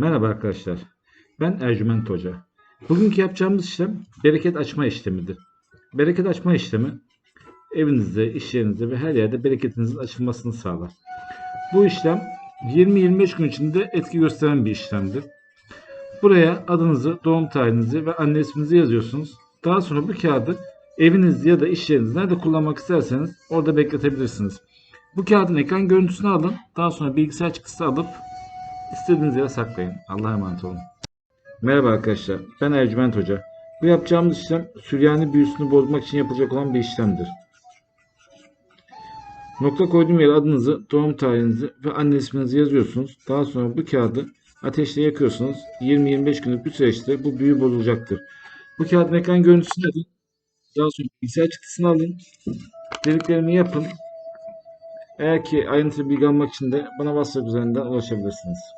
Merhaba arkadaşlar. Ben Ercüment Hoca. Bugünkü yapacağımız işlem bereket açma işlemidir. Bereket açma işlemi evinizde, iş yerinizde ve her yerde bereketinizin açılmasını sağlar. Bu işlem 20-25 gün içinde etki gösteren bir işlemdir. Buraya adınızı, doğum tarihinizi ve anne isminizi yazıyorsunuz. Daha sonra bu kağıdı evinizde ya da iş yerinizde nerede kullanmak isterseniz orada bekletebilirsiniz. Bu kağıdın ekran görüntüsünü alın. Daha sonra bilgisayar çıktısı alıp İstediğiniz yere saklayın. Allah'a emanet olun. Merhaba arkadaşlar. Ben Ercüment Hoca. Bu yapacağımız işlem Süryani büyüsünü bozmak için yapılacak olan bir işlemdir. Nokta koyduğum yere adınızı, doğum tarihinizi ve anne isminizi yazıyorsunuz. Daha sonra bu kağıdı ateşte yakıyorsunuz. 20-25 günlük bir süreçte bu büyü bozulacaktır. Bu kağıdın ekran görüntüsünü alın. Daha sonra bilgisayar çıktısını alın. Dediklerimi yapın. Eğer ki ayrıntılı bilgi almak için de bana WhatsApp üzerinden ulaşabilirsiniz.